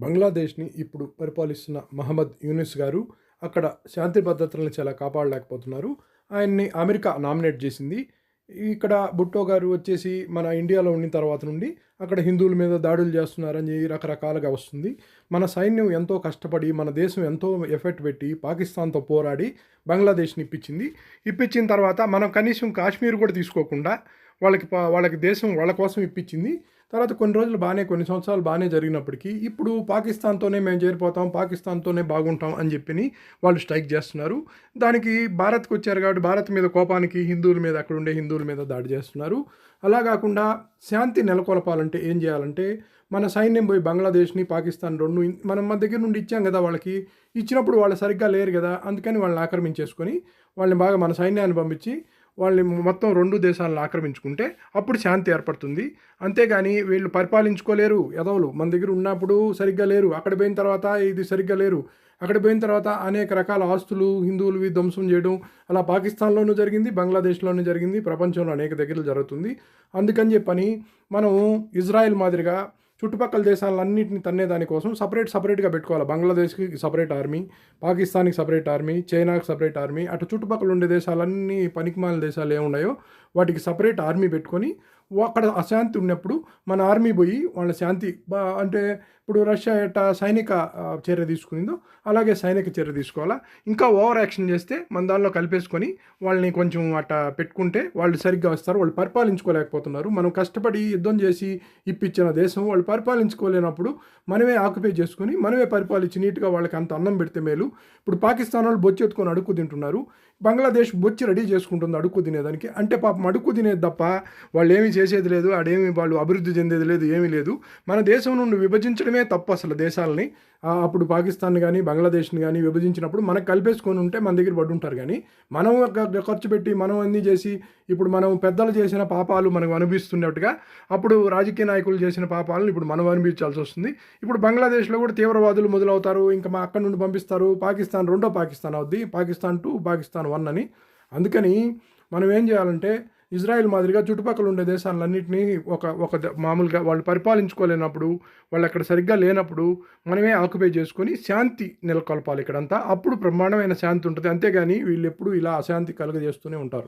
బంగ్లాదేశ్ని ఇప్పుడు పరిపాలిస్తున్న మహమ్మద్ యూనిస్ గారు అక్కడ శాంతి భద్రతలను చాలా కాపాడలేకపోతున్నారు. ఆయన్ని అమెరికా నామినేట్ చేసింది. ఇక్కడ బుట్టో గారు వచ్చేసి మన ఇండియాలో ఉన్న తర్వాత నుండి అక్కడ హిందువుల మీద దాడులు చేస్తున్నారని రకరకాలుగా వస్తుంది. మన సైన్యం ఎంతో కష్టపడి మన దేశం ఎంతో ఎఫెక్ట్ పెట్టి పాకిస్తాన్తో పోరాడి బంగ్లాదేశ్ని ఇప్పించింది. ఇప్పించిన తర్వాత మనం కనీసం కాశ్మీర్ కూడా తీసుకోకుండా వాళ్ళకి వాళ్ళకి దేశం వాళ్ళ కోసం ఇప్పించింది. తర్వాత కొన్ని రోజులు బాగానే కొన్ని సంవత్సరాలు బాగానే జరిగినప్పటికీ ఇప్పుడు పాకిస్తాన్తోనే మేము చేరిపోతాం పాకిస్తాన్తోనే బాగుంటాం అని చెప్పి వాళ్ళు స్ట్రైక్ చేస్తున్నారు. దానికి భారత్కి వచ్చారు కాబట్టి భారత్ మీద కోపానికి హిందువుల మీద అక్కడ ఉండే హిందువుల మీద దాడి చేస్తున్నారు. అలా కాకుండా శాంతి నెలకొల్పాలంటే ఏం చేయాలంటే మన సైన్యం పోయి బంగ్లాదేశ్ని పాకిస్తాన్ రెండు మనం మన దగ్గర నుండి ఇచ్చాం కదా వాళ్ళకి ఇచ్చినప్పుడు వాళ్ళు సరిగ్గా లేరు కదా అందుకని వాళ్ళని ఆక్రమించేసుకొని వాళ్ళని బాగా మన సైన్యాన్ని పంపించి వాళ్ళని మొత్తం రెండు దేశాలను ఆక్రమించుకుంటే అప్పుడు శాంతి ఏర్పడుతుంది. అంతేగాని వీళ్ళు పరిపాలించుకోలేరు. యదవులు మన దగ్గర ఉన్నప్పుడు సరిగ్గా లేరు. అక్కడ పోయిన తర్వాత ఇది సరిగ్గా లేరు. అక్కడ పోయిన తర్వాత అనేక రకాల ఆస్తులు హిందువులవి ధ్వంసం చేయడం అలా పాకిస్తాన్లోనూ జరిగింది బంగ్లాదేశ్లోనూ జరిగింది ప్రపంచంలో అనేక దగ్గర జరుగుతుంది. అందుకని చెప్పని మనం ఇజ్రాయెల్ మాదిరిగా చుట్టుపక్కల దేశాలన్నింటినీ తన్నే దానికోసం సపరేట్ సపరేట్గా పెట్టుకోవాలి. బంగ్లాదేశ్కి సపరేట్ ఆర్మీ పాకిస్తాన్కి సపరేట్ ఆర్మీ చైనాకి సపరేట్ ఆర్మీ అటు చుట్టుపక్కల ఉండే దేశాలన్నీ పనికిమాల దేశాలు ఏమున్నాయో వాటికి సపరేట్ ఆర్మీ పెట్టుకొని అక్కడ అశాంతి ఉన్నప్పుడు మన ఆర్మీ పోయి వాళ్ళ శాంతి బా- అంటే ఇప్పుడు రష్యా ఎట్ట సైనిక చర్య తీసుకునిందో అలాగే సైనిక చర్య తీసుకోవాలా. ఇంకా ఓవర్ యాక్షన్ చేస్తే మన దానిలో కలిపేసుకొని వాళ్ళని కొంచెం అట్ట పెట్టుకుంటే వాళ్ళు సరిగ్గా వస్తారు. వాళ్ళు పరిపాలించుకోలేకపోతున్నారు. మనం కష్టపడి యుద్ధం చేసి ఇప్పించిన దేశం వాళ్ళు పరిపాలించుకోలేనప్పుడు మనమే ఆక్యుపై చేసుకుని మనమే పరిపాలించి నీట్గా వాళ్ళకి అంత అన్నం పెడితే మేలు. ఇప్పుడు పాకిస్తాన్ వాళ్ళు బొచ్చి ఎత్తుకొని అడుక్కు తింటున్నారు. బంగ్లాదేశ్ బొచ్చి రెడీ చేసుకుంటుంది అడుక్కు తినేదానికి. అంటే పాపం మడుకు తినేది తప్ప వాళ్ళు ఏమీ చేసేది లేదు ఆడేమి వాళ్ళు అభివృద్ధి చెందేది లేదు ఏమీ లేదు. మన దేశం నుండి విభజించడమే తప్పు అసలు దేశాలని. అప్పుడు పాకిస్తాన్ కానీ బంగ్లాదేశ్ని కానీ విభజించినప్పుడు మనకు కలిపేసుకొని ఉంటే మన దగ్గర పడుంటారు ఉంటారు కానీ మనం ఖర్చు పెట్టి మనం అన్నీ చేసి ఇప్పుడు మనం పెద్దలు చేసిన పాపాలు మనకు అనిపిస్తున్నట్టుగా అప్పుడు రాజకీయ నాయకులు చేసిన పాపాలను ఇప్పుడు మనం అనిపించాల్సి వస్తుంది. ఇప్పుడు బంగ్లాదేశ్లో కూడా తీవ్రవాదులు మొదలవుతారు. ఇంకా మా అక్కడి నుండి పంపిస్తారు. పాకిస్తాన్ రెండో పాకిస్తాన్ అవుద్ది. పాకిస్తాన్ టూ పాకిస్తాన్ వన్ అని. అందుకని మనం ఏం చేయాలంటే ఇజ్రాయెల్ మాదిరిగా చుట్టుపక్కల ఉండే దేశాలన్నింటినీ ఒక ఒక మామూలుగా వాళ్ళు పరిపాలించుకోలేనప్పుడు వాళ్ళు అక్కడ సరిగ్గా లేనప్పుడు మనమే ఆక్యుపై చేసుకొని శాంతి నెలకొల్పాలి ఇక్కడంతా. అప్పుడు బ్రహ్మాండమైన శాంతి ఉంటుంది. అంతేగాని వీళ్ళు ఎప్పుడు ఇలా అశాంతి కలుగజేస్తూనే ఉంటారు.